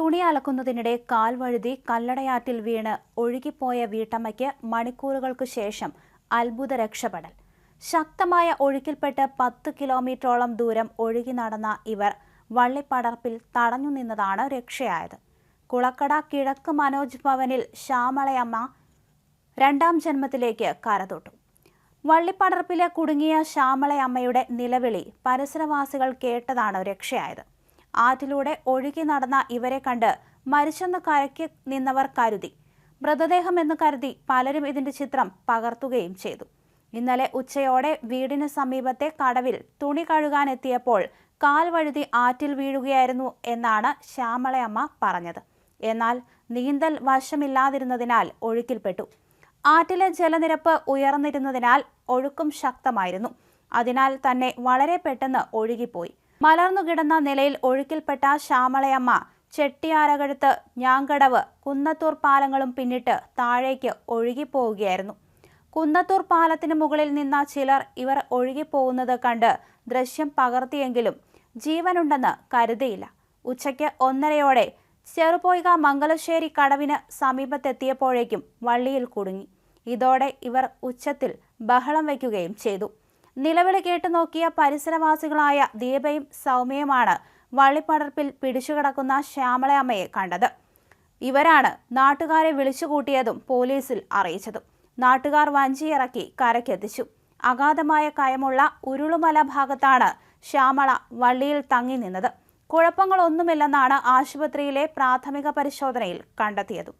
തുണി അലക്കുന്നതിനിടെ കാൽ വഴുതി കല്ലടയാറ്റിൽ വീണ് ഒഴുകിപ്പോയ വീട്ടമ്മയ്ക്ക് മണിക്കൂറുകൾക്ക് ശേഷം അത്ഭുത രക്ഷപ്പെടൽ. ശക്തമായ ഒഴുക്കിൽപ്പെട്ട് പത്ത് കിലോമീറ്ററോളം ദൂരം ഒഴുകി നടന്ന ഇവർ വള്ളിപ്പടർപ്പിൽ തടഞ്ഞു നിന്നതാണ് രക്ഷയായത്. കുളക്കട കിഴക്ക് മനോജ് ഭവനിൽ ശ്യാമളയമ്മ രണ്ടാം ജന്മത്തിലേക്ക് കരതൊട്ടു. വള്ളിപ്പടർപ്പിലെ കുടുങ്ങിയ ശ്യാമളയമ്മയുടെ നിലവിളി പരിസരവാസികൾ കേട്ടതാണ് രക്ഷയായത്. ആറ്റിലൂടെ ഒഴുകി നടന്ന ഇവരെ കണ്ട് മരിച്ചെന്ന് കരയ്ക്ക് നിന്നവർ കരുതി. മൃതദേഹം എന്ന് കരുതി പലരും ഇതിന്റെ ചിത്രം പകർത്തുകയും ചെയ്തു. ഇന്നലെ ഉച്ചയോടെ വീടിന് സമീപത്തെ കടവിൽ തുണി കഴുകാനെത്തിയപ്പോൾ കാൽ വഴുതി ആറ്റിൽ വീഴുകയായിരുന്നു എന്നാണ് ശ്യാമളയമ്മ പറഞ്ഞത്. എന്നാൽ നീന്തൽ വശമില്ലാതിരുന്നതിനാൽ ഒഴുക്കിൽപ്പെട്ടു. ആറ്റിലെ ജലനിരപ്പ് ഉയർന്നിരുന്നതിനാൽ ഒഴുക്കും ശക്തമായിരുന്നു. അതിനാൽ തന്നെ വളരെ പെട്ടെന്ന് ഒഴുകിപ്പോയി. മലർന്നു കിടന്ന നിലയിൽ ഒഴുക്കിൽപ്പെട്ട ശ്യാമളയമ്മ ചെട്ടിയാരകഴുത്ത് ഞാങ്കടവ് കുന്നത്തൂർ പാലങ്ങളും പിന്നിട്ട് താഴേക്ക് ഒഴുകിപ്പോവുകയായിരുന്നു. കുന്നത്തൂർ പാലത്തിന് മുകളിൽ നിന്ന ചിലർ ഇവർ ഒഴുകിപ്പോകുന്നത് കണ്ട് ദൃശ്യം പകർത്തിയെങ്കിലും ജീവനുണ്ടെന്ന് കരുതിയില്ല. ഉച്ചയ്ക്ക് ഒന്നരയോടെ ചെറുപോയിക മംഗലശ്ശേരി കടവിന് സമീപത്തെത്തിയപ്പോഴേക്കും വള്ളിയിൽ കുടുങ്ങി. ഇതോടെ ഇവർ ഉച്ചത്തിൽ ബഹളം വയ്ക്കുകയും ചെയ്തു. നിലവിളി കേട്ടു നോക്കിയ പരിസരവാസികളായ ദീപയും സൗമ്യയുമാണ് വള്ളിപ്പടർപ്പിൽ പിടിച്ചുകിടക്കുന്ന ശ്യാമളയമ്മയെ കണ്ടത്. ഇവരാണ് നാട്ടുകാരെ വിളിച്ചുകൂട്ടിയതും പോലീസിൽ അറിയിച്ചതും. നാട്ടുകാർ വഞ്ചിയിറക്കി കരക്കെത്തിച്ചു അഗാധമായ കയമുള്ള ഉരുളുമല ഭാഗത്താണ് ശ്യാമള വള്ളിയിൽ തങ്ങി നിന്നത്. കുഴപ്പങ്ങളൊന്നുമില്ലെന്നാണ് ആശുപത്രിയിലെ പ്രാഥമിക പരിശോധനയിൽ കണ്ടെത്തിയത്.